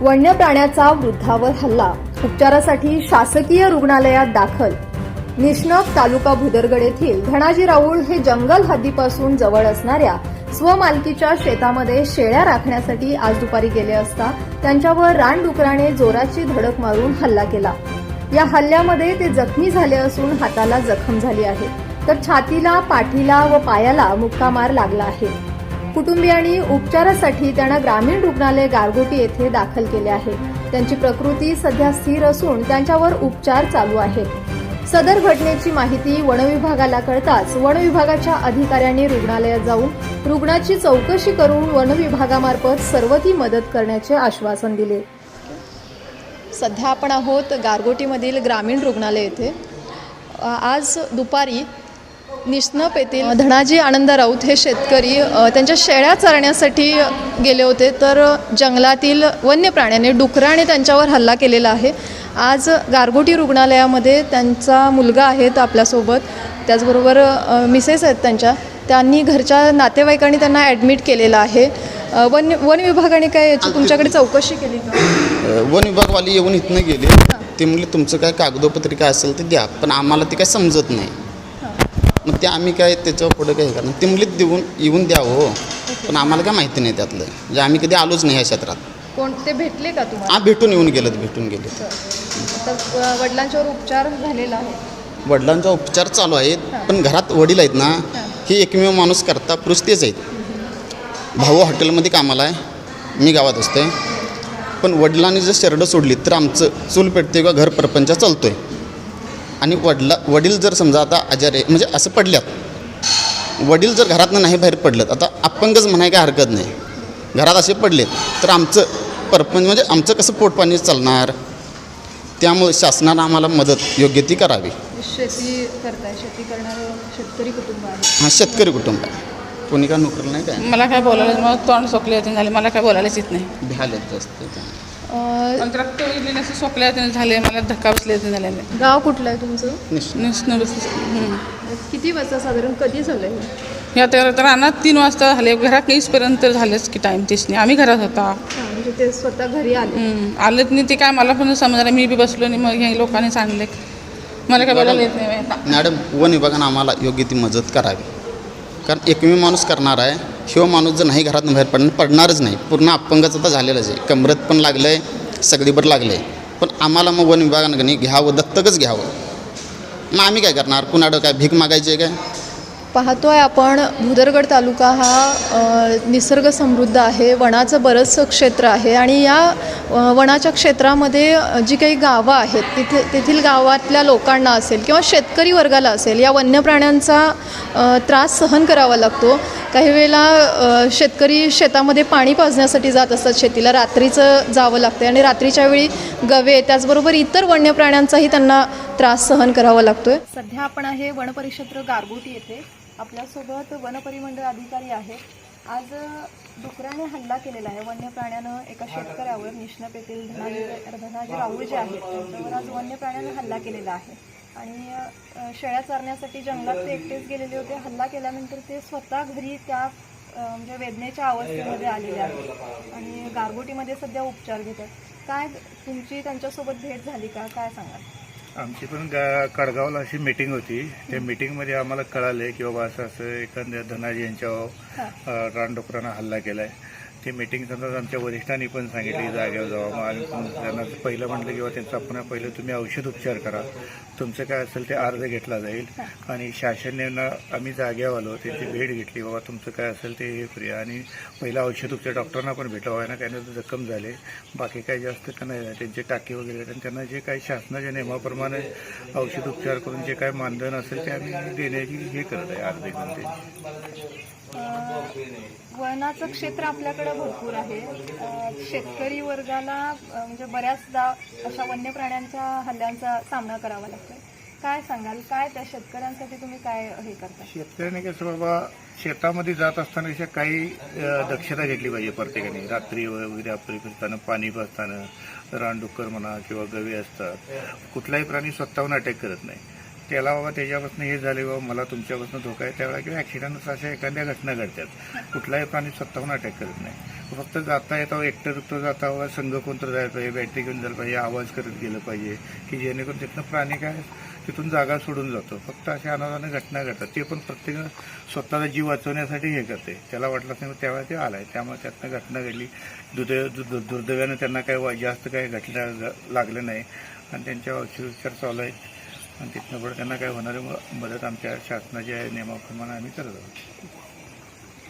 वन्य प्राण्याचा वृद्धावर हल्ला. उपचारासाठी शासकीय रुग्णालयात दाखल. निष्णप तालुका भुदरगड येथील धनाजी राऊळ हे जंगल हद्दीपासून जवळ असणाऱ्या स्वमालकीच्या शेतामध्ये शेळ्या राखण्यासाठी आज दुपारी गेले असता त्यांच्यावर रानडुकराने जोराची धडक मारून हल्ला केला. या हल्ल्यामध्ये ते जखमी झाले असून हाताला जखम झाली आहे. तर छातीला पाठीला व पायाला मुक्का मार लागला आहे. कुटुंबियांनी उपचारासाठी त्यांना ग्रामीण रुग्णालय गारगोटी येथे दाखल केले आहे. त्यांची प्रकृती सध्या स्थिर असून त्यांच्यावर उपचार चालू आहेत. सदर घटनेची माहिती वनविभागाला कळताच वनविभागाच्या अधिकाऱ्यांनी रुग्णालयात जाऊन रुग्णाची चौकशी करून वनविभागामार्फत सर्व ती मदत करण्याचे आश्वासन दिले. सध्या आपण आहोत गारगोटीमधील ग्रामीण रुग्णालय येथे. आज दुपारी निष्णप येथील धनाजी आनंद राऊत हे शेतकरी त्यांच्या शेळ्या चरण्यासाठी गेले होते तर जंगलातील वन्य प्राण्याने डुकराने त्यांच्यावर हल्ला केलेला आहे. आज गारगोटी रुग्णालयामध्ये त्यांचा मुलगा आहे तो आपल्यासोबत. त्याचबरोबर मिसेस आहेत त्यांच्या. त्यांनी घरच्या नातेवाईकांनी त्यांना ॲडमिट केलेलं आहे. वन वन विभागाने काय याची तुमच्याकडे चौकशी केली का? वन विभागवाले येऊन इथनं गेले. ते म्हणले तुमचं काय कागदोपत्री काय असेल ते द्या पण आम्हाला ते काय समजत नाही. मग ते आम्ही काय त्याच्यावर पुढं काय हे करणार ते म्हणले देऊन येऊन द्या हो. पण आम्हाला काय माहिती नाही त्यातलं. म्हणजे आम्ही कधी आलोच नाही ह्या क्षेत्रात. कोण ते भेटले का तुम्हाला? हा भेटून येऊन गेलं भेटून गेले तर वडिलांच्यावर उपचार झालेला आहे. वडिलांचा उपचार चालू आहेत पण घरात वडील आहेत ना हे. एकमेव माणूस करता पुरुष तेच आहेत. भाऊ हॉटेलमध्ये कामाला आहे मी गावात असते पण वडिलांनी जर शरडं सोडली तर आमचं चूल पेटते किंवा घर परपंच चालतोय. आणि वडला वडील जर समजा आता आजारी म्हणजे असं पडल्यात. वडील जर घरातनं नाही बाहेर पडलं आता अपंगच म्हणाय काय हरकत नाही. घरात असे पडलेत तर आमचं परपंच म्हणजे आमचं कसं पोटपाणी चालणार? त्यामुळे शासनानं आम्हाला मदत योग्य ती करावी. शेती करताय शेती करणारं शेतकरी कुटुंब आहे. हा शेतकरी कुटुंब आहे. कोणी काय नोकरी नाही काय? मला काय बोलायला मला तोंड सोकले होते झाले मला काय बोलायलाच येत नाही. भ्याले जास्त. रक्त उरलेले असं सोकले होते झाले मला धक्का बसले होते झाले गाव कुठलं आहे तुमचं? निश्चित नुसतं बसले किती वाजता साधारण कधी झालं हे? या तर तर रानात तीन वाजता झाले. घरात येईसपर्यंत तर झालेच की टाईम तेचने आम्ही घरात होता. हा, म्हणजे ते स्वतः घरी आले. हम्म. आलेत नाही ते काय मला पण समजलं मी बी बसलो आणि मग हे लोकांनी सांगले मला काय बोलायला येत नाही बाई. आता. मॅडम वन विभागानं आम्हाला योग्य ती मदत करावी. कारण एकमेव माणूस करणार आहे. शिव माणूस जर नाही घरातून बाहेर पडणार पडणारच नाही. पूर्ण अपंगाचं तर झालेलंच आहे. कमरत पण लागलं आहे सगळीभर लागलं आहे पण आम्हाला मग वन विभागानं नाही घ्यावं दत्तकच घ्यावं. मग आम्ही काय करणार? कुणाडं काय भीक मागायची आहे काय? पाहतो आहे आपण भुदरगड तालुका हा निसर्ग समृद्ध आहे. वनाचं बरंचसं क्षेत्र आहे. आणि या वनाच्या क्षेत्रामध्ये जी काही गावं आहेत तिथे तेथील गावातल्या लोकांना असेल किंवा शेतकरी वर्गाला असेल या वन्य प्राण्यांचा त्रास सहन करावा लागतो. काही वेळेला शेतकरी शेतामध्ये पाणी पाजण्यासाठी जात असतात. शेतीला रात्रीचं जावं लागतं आणि रात्रीच्या वेळी गवे त्याचबरोबर इतर वन्य प्राण्यांचाही त्यांना त्रास सहन करावा लागतोय. सध्या आपण आहे वनपरिक्षेत्र गारगोटी येथे. आपल्यासोबत वनपरिमंडळ अधिकारी आहेत आज डुकराने हल्ला केलेला आहे. वन्य प्राण्यानं एका शेतकऱ्यावर निष्णप येथील धनाजी धनाजी राऊळ जे आहेत त्यांच्यावर आज वन्य प्राण्यानं हल्ला केलेला आहे. आणि शेळ्या चरण्यासाठी जंगलात ते एकटेच गेलेले होते. हल्ला केल्यानंतर ते स्वतः घरी त्या म्हणजे वेदनेच्या अवस्थेमध्ये आलेले आहेत. आणि गारगोटीमध्ये सध्या उपचार घेतात. काय तुमची त्यांच्यासोबत भेट झाली का? काय सांगाल? आमची पण गा कडगावला अशी मीटिंग होती. त्या मीटिंगमध्ये आम्हाला कळालं की बाबा असं असं एखाद्या धनाजी यांच्यावर अ, रानडुकरानं हल्ला केलाय. ते मीटिंग समजा आमच्या वरिष्ठांनी पण सांगितली जागेवर जावा. मग आम्ही त्यांना पहिलं म्हटलं किंवा त्यांचा पुन्हा पहिलं तुम्ही औषध उपचार करा. तुमचं काय असेल ते अर्ज घेतला जाईल. आणि शासनानं आम्ही जागेवर आलो त्यांची भेट घेतली. बाबा तुमचं काय असेल ते हे करूया. आणि पहिलं औषध उपचार डॉक्टरांना पण भेटावं. ना काही जखम झाले. बाकी काही जास्त का नाही झालं. त्यांचे टाके वगैरे आणि त्यांना जे काही शासनाच्या नियमाप्रमाणे औषध उपचार करून जे काय मानधन असेल ते आम्ही देण्याची हे करत आहे अर्ज घेऊन त्यांची. वनाचं क्षेत्र आपल्याकडे भरपूर आहे. शेतकरी वर्गाला म्हणजे बऱ्याचदा अशा वन्य प्राण्यांच्या हल्ल्यांचा सामना करावा लागतो काय सांगाल? काय त्या शेतकऱ्यांसाठी तुम्ही काय हे करता? शेतकऱ्याने कसं बाबा शेतामध्ये जात असताना अशा काही दक्षता घेतली पाहिजे प्रत्येकाने. रात्री वगैरे आपली असताना पाणी पाजताना रानडुक्कर म्हणा किंवा गवे असतात कुठलाही प्राणी स्वतःहून अटॅक करत नाही. त्याला बाबा त्याच्यापासून हे झाले बाबा मला तुमच्यापासून धोका आहे. त्यावेळेला किंवा ॲक्सिडेंट अशा एखाद्या घटना घडतात. कुठलाही प्राणी स्वतःहून अटॅक करत नाही. फक्त जाता येता एकटं तो जाता व संघ कोणतं जायला पाहिजे बॅटरी घेऊन जायला पाहिजे आवाज करत गेलं पाहिजे की जेणेकरून तिथनं प्राणी काय तिथून जागा सोडून जातो. फक्त अशा अनादाने घटना घडतात. ते पण प्रत्येक स्वतःला जीव वाचवण्यासाठी हे करते. त्याला वाटलं नाही त्यावेळेला ते आलाय. त्यामुळे त्यातनं घटना घडली. दुर्दैव दु- दुर्दैवानं त्यांना काही जास्त काही घटना लागलं नाही. आणि त्यांच्या औषधोपचार चालू आहेत. आणि तिथनं पुढे त्यांना काय होणार मदत आमच्या शासनाच्या नियमाप्रमाणे आम्ही करत आहोत.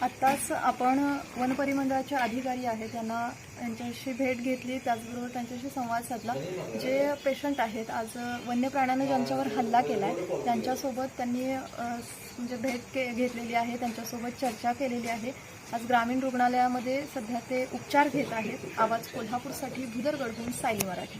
आत्ताच आपण वन परिमंडळाचे अधिकारी आहेत त्यांना त्यांच्याशी भेट घेतली त्याचबरोबर त्यांच्याशी संवाद साधला. जे पेशंट आहेत आज वन्य प्राण्यानं ज्यांच्यावर हल्ला केला आहे त्यांच्यासोबत त्यांनी म्हणजे भेट के घेतलेली आहे त्यांच्यासोबत चर्चा केलेली आहे. आज ग्रामीण रुग्णालयामध्ये सध्या ते उपचार घेत आहेत. आवाज कोल्हापूरसाठी भुदरगडहून सायली मराठी.